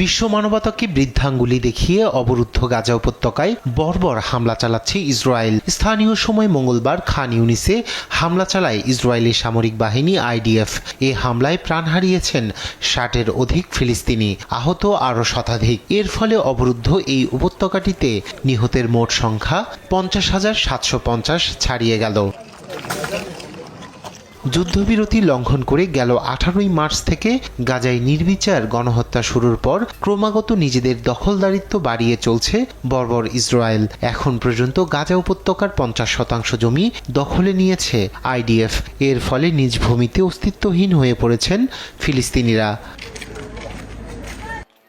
বিশ্ব মানবতাকে বৃদ্ধাঙ্গুলি দেখিয়ে অবরুদ্ধ গাজা উপত্যকায় বর্বর হামলা চালাচ্ছে ইসরায়েল। স্থানীয় সময় মঙ্গলবার খান ইউনিসে হামলা চালায় ইসরায়েলি সামরিক বাহিনী আইডিএফ। এ হামলায় প্রাণ হারিয়েছেন ষাটের অধিক ফিলিস্তিনি, আহত আরও শতাধিক। এর ফলে অবরুদ্ধ এই উপত্যকাটিতে নিহতের মোট সংখ্যা পঞ্চাশ হাজার সাতশো পঞ্চাশ ছাড়িয়ে গেল। যুদ্ধবিরতি লঙ্ঘন করে গেল আঠারোই মার্চ থেকে গাজায় নির্বিচার গণহত্যা শুরুর পর ক্রমাগত নিজেদের দখলদারিত্ব বাড়িয়ে চলছে বর্বর ইসরায়েল। এখন পর্যন্ত গাজা উপত্যকার পঞ্চাশ শতাংশ জমি দখলে নিয়েছে আইডিএফ। এর ফলে নিজ ভূমিতে অস্তিত্বহীন হয়ে পড়েছেন ফিলিস্তিনিরা।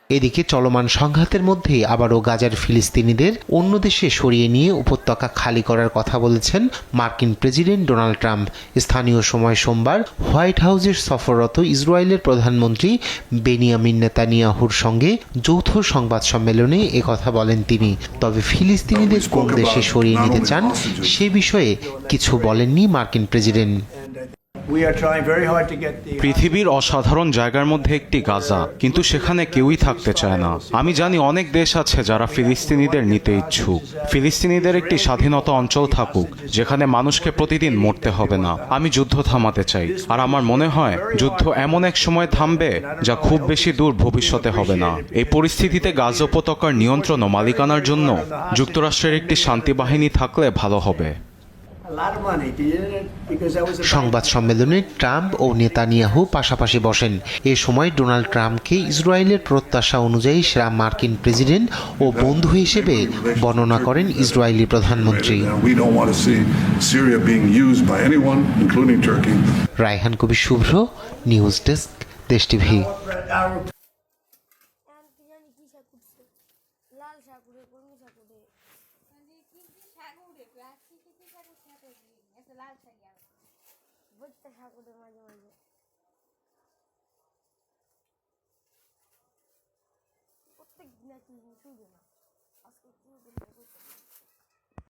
এদিকে চলমান সংঘাতের মধ্যেই আবারও গাজার ফিলিস্তিনিদের অন্য দেশে সরিয়ে নিয়ে উপত্যকা খালি করার কথা বলেছেন মার্কিন প্রেসিডেন্ট ডোনাল্ড ট্রাম্প। স্থানীয় সময় সোমবার হোয়াইট হাউসের সফররত ইসরায়েলের প্রধানমন্ত্রী বেনিয়ামিন নেতানিয়াহুর সঙ্গে যৌথ সংবাদ সম্মেলনে একথা বলেন তিনি। তবে ফিলিস্তিনিদের কোন দেশে সরিয়ে নিতে চান সে বিষয়ে কিছু বলেননি মার্কিন প্রেসিডেন্ট। পৃথিবীর অসাধারণ জায়গার মধ্যে একটি গাজা, কিন্তু সেখানে কেউই থাকতে চায় না। আমি জানি অনেক দেশ আছে যারা ফিলিস্তিনিদের নিতে ইচ্ছুক। ফিলিস্তিনিদের একটি স্বাধীনতা অঞ্চল থাকুক, যেখানে মানুষকে প্রতিদিন মরতে হবে না। আমি যুদ্ধ থামাতে চাই, আর আমার মনে হয় যুদ্ধ এমন এক সময় থামবে যা খুব বেশি দূর ভবিষ্যতে হবে না। এই পরিস্থিতিতে গাজা উপত্যকার নিয়ন্ত্রণ ও মালিকানার জন্য যুক্তরাষ্ট্রের একটি শান্তি বাহিনী থাকলে ভালো হবে। সংবাদ সম্মেলনে ট্রাম্প ও নেতানিয়াহু পাশাপাশি বসেন। এ সময় ডোনাল্ড ট্রাম্পকে ইসরায়েলের প্রত্যাশা অনুযায়ী সেরা মার্কিন প্রেসিডেন্ট ও বন্ধু হিসেবে বর্ণনা করেন ইসরায়েলি প্রধানমন্ত্রী. Raihan Kabi Shubhra news desk Desh TV. কি কি শাক উঠে কলমি শাক উঠে বইটা শাক উঠে মাঝে মাঝে প্রত্যেক দিন একই জিনিস উঠে না আজকে কি উঠে